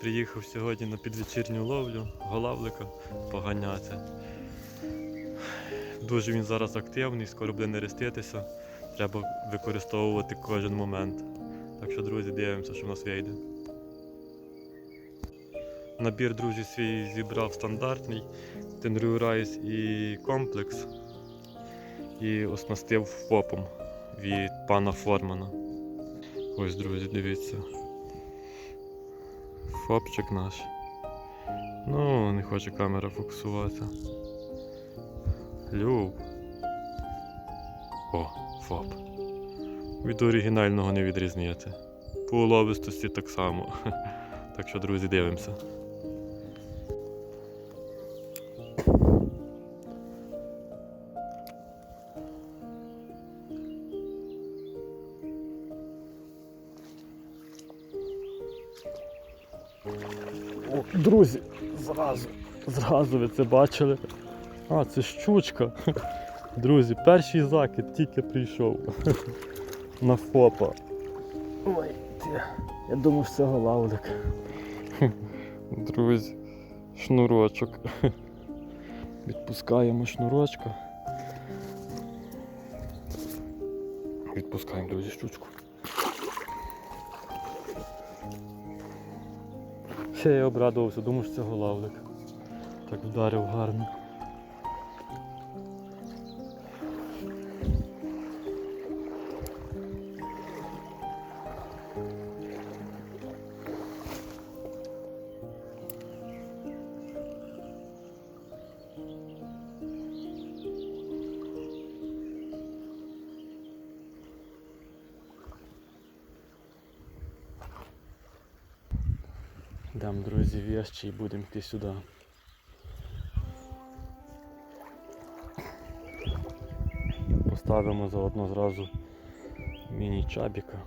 Приїхав сьогодні на підвечірню ловлю, голавлика поганяти. Дуже він зараз активний, скоро буде нереститися. Треба використовувати кожен момент. Так що, друзі, дивимося, що в нас вийде. Набір, друзі, свій зібрав стандартний Tenryu Rise і комплекс. І оснастив ФОПом від пана Формана. Ось, друзі, дивіться. Фопчик наш. Ну, не хоче камера фокусувати. Люб. О, ФОП. Від оригінального не відрізняти. По уловистості так само. Так що, друзі, дивимося. Зразу, ви це бачили. А, це щучка. Друзі, перший закид тільки прийшов. На фопа. Ой, ти. Я думав, що це голавлик. Друзі, шнурочок. Відпускаємо шнурочка. Відпускаємо, друзі, щучку. Ще я обрадувався, думав, що це голавлик. Так вдарив гарно. Дам, друзі, вещі і будемо йти сюди. Поставимо заодно зразу міні-чабіка.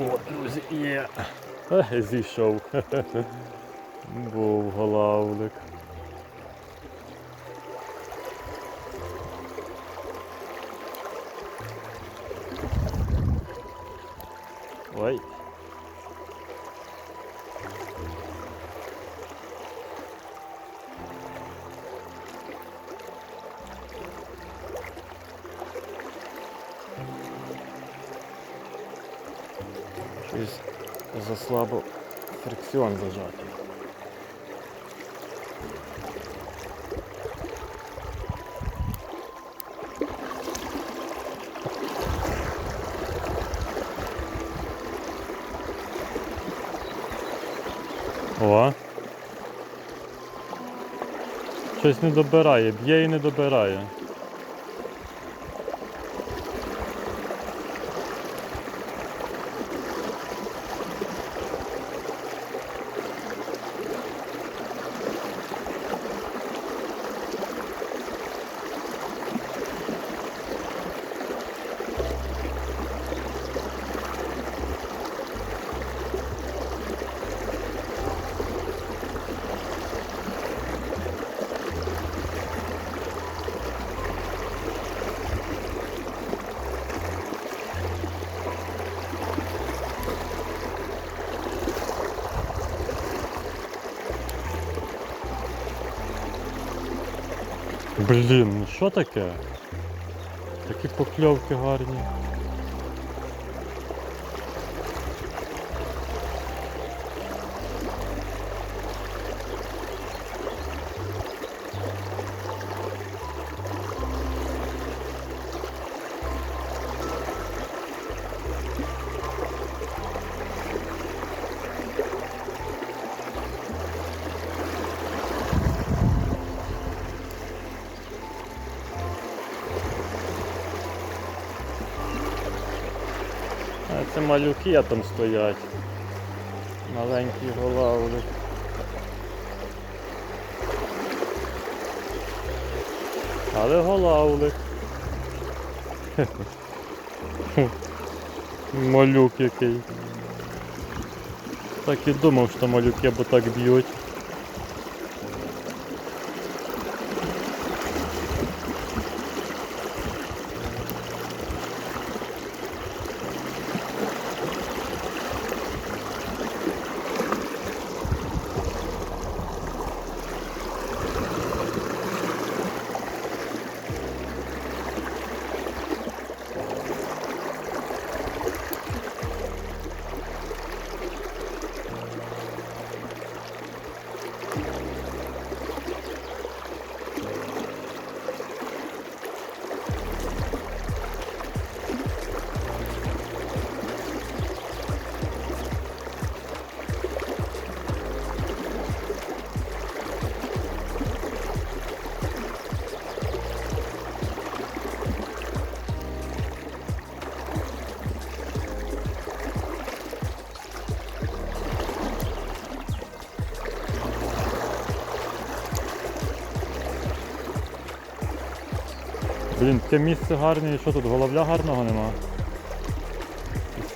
О, друзі, є. Зійшов. Був голавлик. Фрикціон зажатий. О. Щось не добирає, б'є і не добирає. Блін, ну що таке? Такі покльовки гарні. Там стоять. Маленький голавлик. Але голавлик. Малюк який. Так і думав, що малюки бо так б'ють. Блін, таке місце гарне, і що тут, головля гарного нема?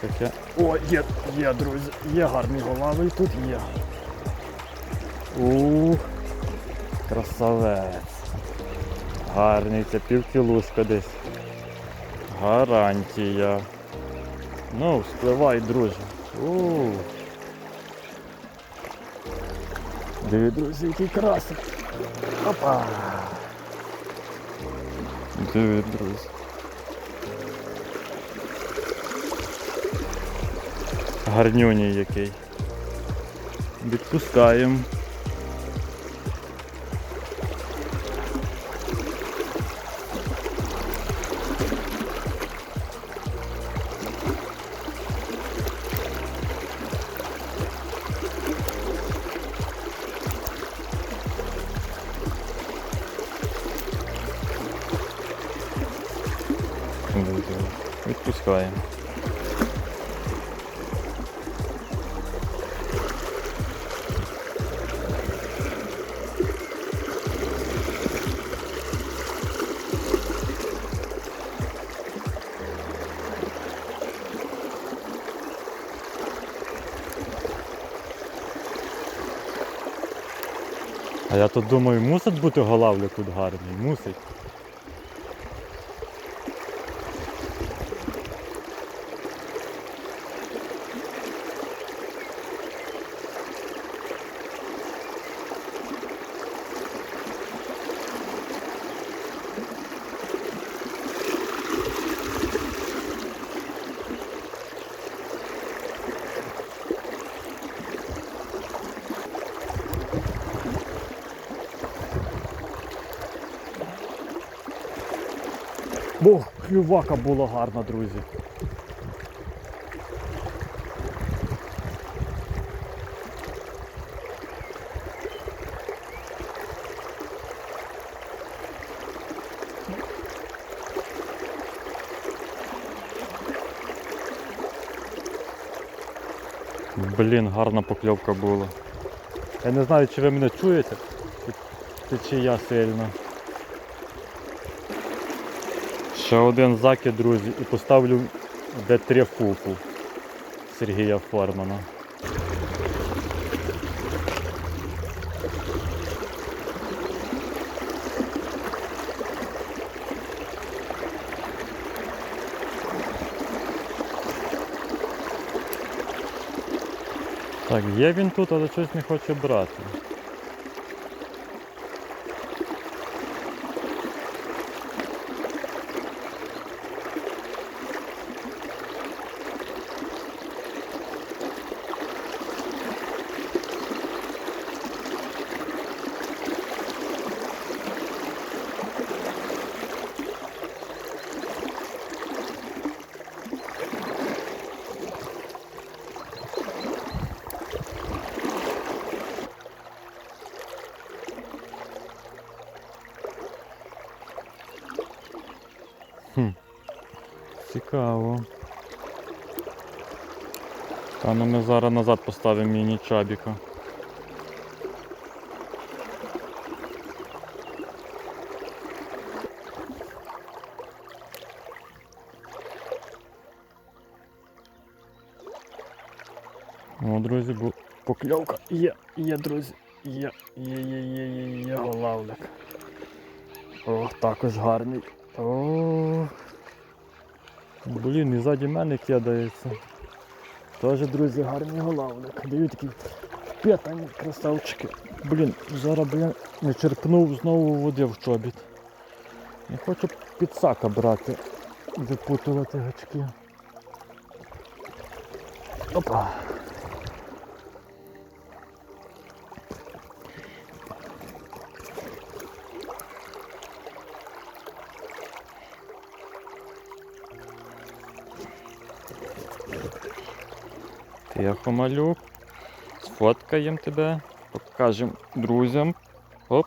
Таке. О, є, є, друзі, є гарний голавий, тут є. Ух, красавець. Гарний, це півкілушка десь. Гарантія. Ну, спливай, друже. Ух. Диви, друзі, який красик. Опа. Диви, друзі. Гарнюній який. Відпускаємо. Відпускаємо. А я тут думаю, мусить бути голавлик тут гарний, мусить. Бо клювака була гарна, друзі. Блін, гарна покльовка була. Я не знаю, чи ви мене чуєте, чи, я сильно. Ще один закид, друзі, і поставлю детрефуку Сергія Формана. Так, є він тут, але щось не хоче брати. Цікаво. Та ну ми зараз назад поставимо міні чабіка. О, друзі, бу... покльовка. Є, є, друзі. Є, є, є, є, є, є, голавлик. О, також гарний. О. Блін, і ззаді мене кидається. Теж, друзі, гарний головник. Дивіться, такі вп'ятані красавчики. Блін, зараз блін, не черпнув знову води в чобіт. Не хочу підсака брати, випутувати гачки. Опа. Тихо, малюк. Сфоткаємо тебе, покажемо друзям. Оп.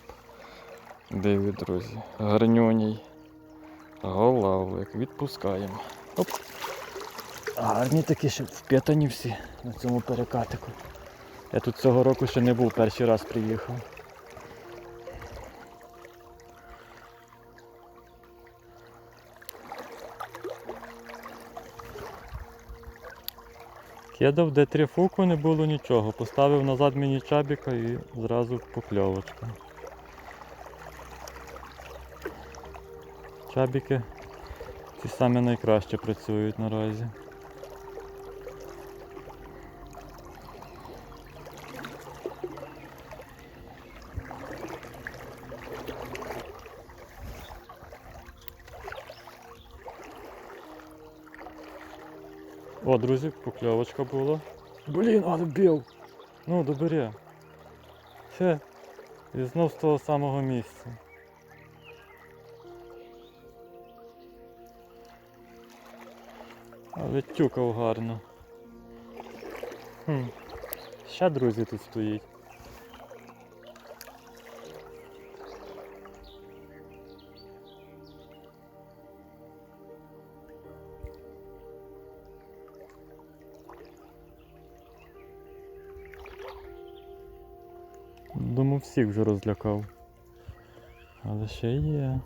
Диви, друзі. Гарнюній. Голавлик. Відпускаємо. Оп. Гарні такі ще вп'ятані всі на цьому перекатику. Я тут цього року ще не був, перший раз приїхав. Кидав, де тріфуку не було нічого. Поставив назад мені чабіка і зразу покльовочка. Чабіки ці самі найкраще працюють наразі. О, друзі, покльовочка була. Блін, але біл! Ну, добери. Ще. І знов з того самого місця. Але тюкав гарно. Хм. Ще друзі тут стоїть. Всіх вже розлякав. Але ще є.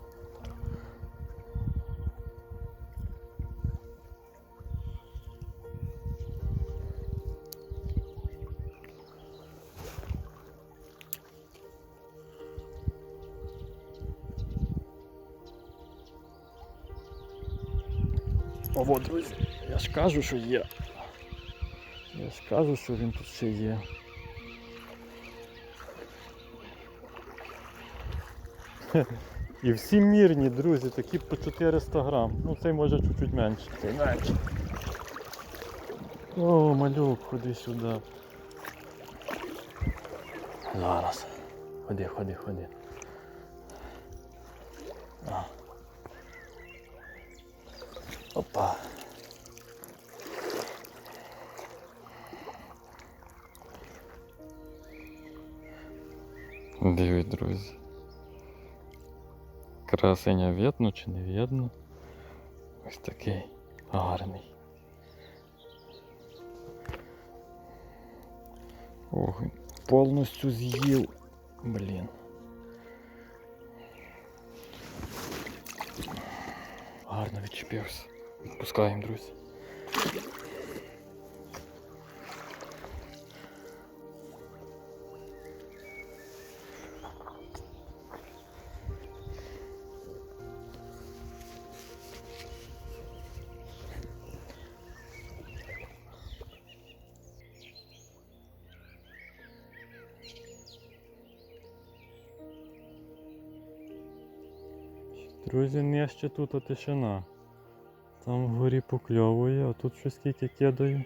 Ого, друзі, я ж кажу, що є. Я ж кажу, що він тут ще є. І всі мірні, друзі, такі по 400 грам. Ну цей може чуть-чуть менше. Цей менше. О, малюк, ходи сюди. Зараз. Ходи, ходи, ходи. А. Опа. Дивись, друзі. Красеня видно чи не видно? Ось такий гарний. Ох, повністю з'їв. Блін. Гарно відчепився. Відпускаємо, друзі. Друзі, не ще тут тишина. Там вгорі покльовує, а тут щось скільки кидаю.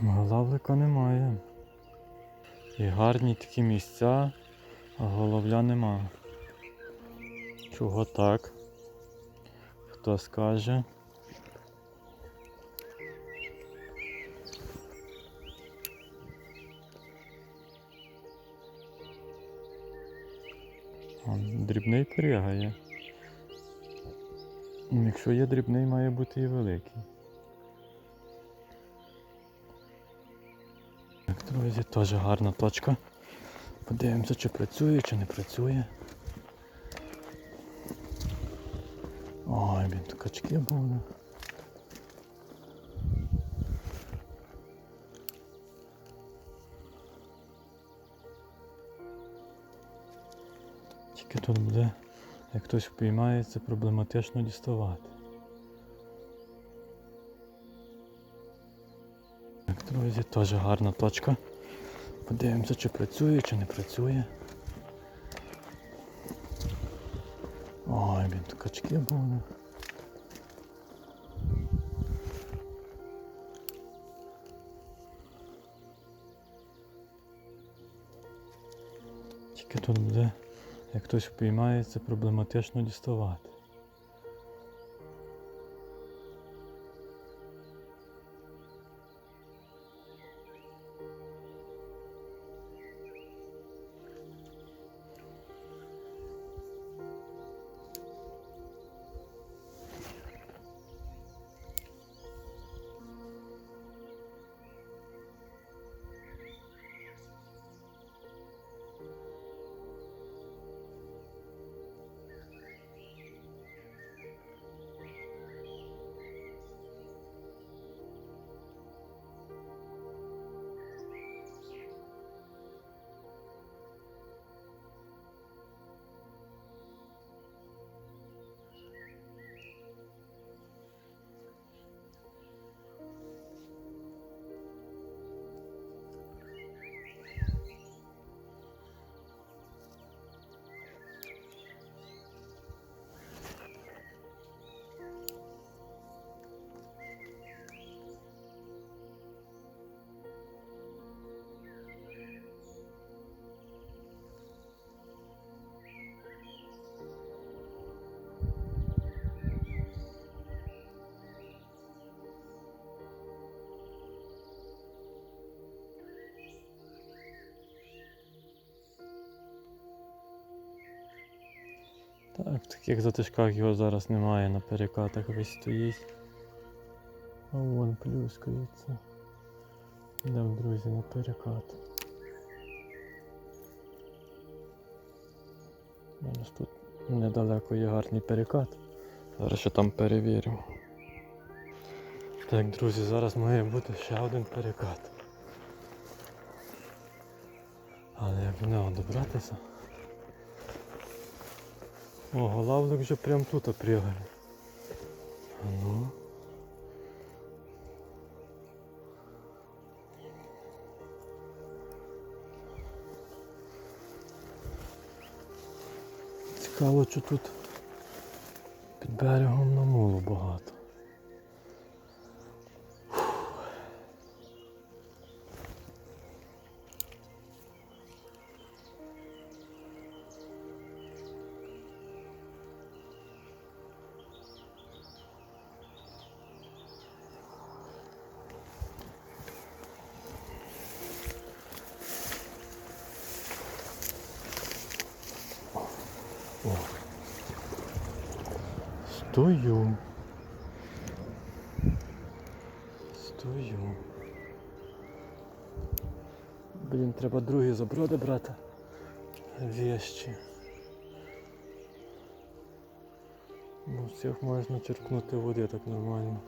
Головлика немає. І гарні такі місця, а головля нема. Чого так? Хто скаже? Якщо є дрібний, має бути і великий. Так, друзі, теж гарна точка. Подивимося, чи працює, чи не працює. Ой, блін, тут качки були. Тільки тут буде, як хтось впіймається, проблематично діставати. Так, друзі, теж гарна точка. Подивимося, чи працює, чи не працює. Ой, блін, тут качки були. Тільки тут буде, як хтось впіймається, проблематично діставати. Так, в таких затишках його зараз немає на перекатах весь стоїть. А вон плюскається. Йдемо, друзі, на перекат. Зараз тут недалеко є гарний перекат. Зараз ще там перевірю. Так, друзі, зараз має бути ще один перекат. Але як до нього добратися? О, головник вже прям тут пригає. Ну. Цікаво, що тут під берегом намулу багато. Стою. Стою. Блін, треба другі заброди брати. Вещі. Ну, всіх можна черпнути води так нормально.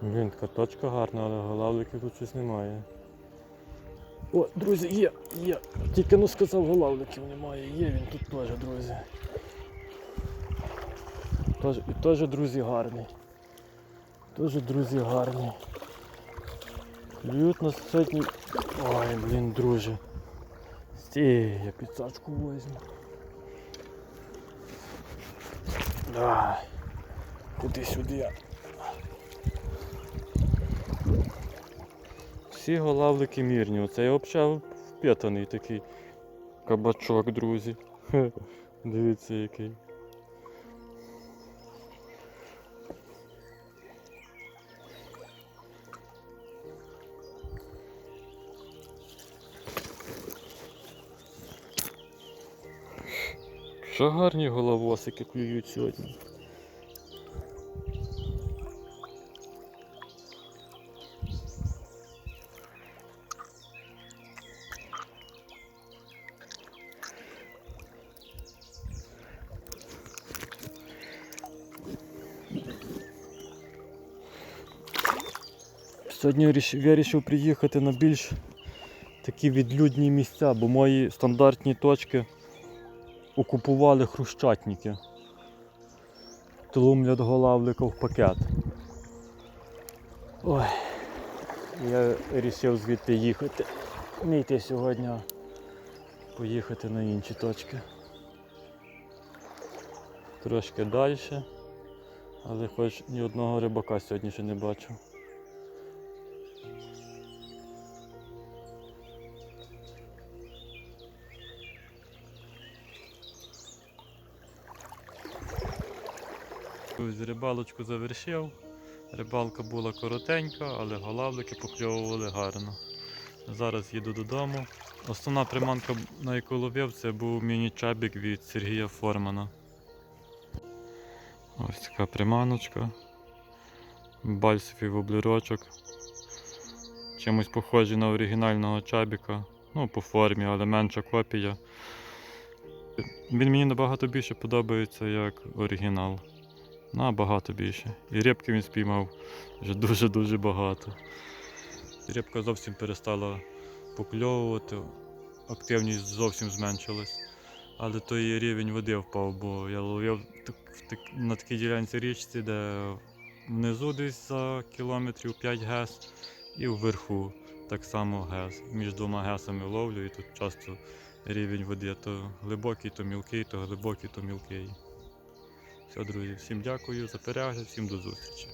Точка, точка гарна, але голавликів тут щось немає. О, друзі, є, є. Тільки ну сказав, голавликів немає. Є він тут теж, друзі. Тож, і теж, друзі, гарний. Теж, друзі, гарний. Клюють на сьогодні. Ой, блін, друже. Стій, я підсачку возьму. Куди сюди? Всі голавлики мірні. Оце я взагалі вп'ятаний такий кабачок, друзі. Дивіться який. Що гарні головосики клюють сьогодні. Сьогодні виріш- вирішив приїхати на більш такі відлюдні місця, бо мої стандартні точки окупували хрущатники. Тлумлять голавлика в пакет. Ой, я вирішив звідти їхати. Не йти сьогодні, поїхати на інші точки. Трошки далі, але хоч ні одного рибака сьогодні ще не бачив. Друзі, рибалочку завершив. Рибалка була коротенька, але голавлики покльовували гарно. Зараз їду додому. Основна приманка, на яку ловив, це був міні-чабік від Сергія Формана. Ось така приманочка. Бальсовий воблерочок. Чимось похожий на оригінального чабіка. Ну, по формі, але менша копія. Він мені набагато більше подобається як оригінал. Набагато більше. І рибки він спіймав вже дуже-дуже багато. Рибка зовсім перестала покльовувати, активність зовсім зменшилась. Але той рівень води впав, бо я ловив на такій ділянці річці, де внизу десь за кілометрів 5 гес і вверху так само гес. Між двома гесами ловлю і тут часто рівень води то глибокий, то мілкий, то глибокий, то мілкий. Все, друзі, всім дякую за перегляд, всім до зустрічі.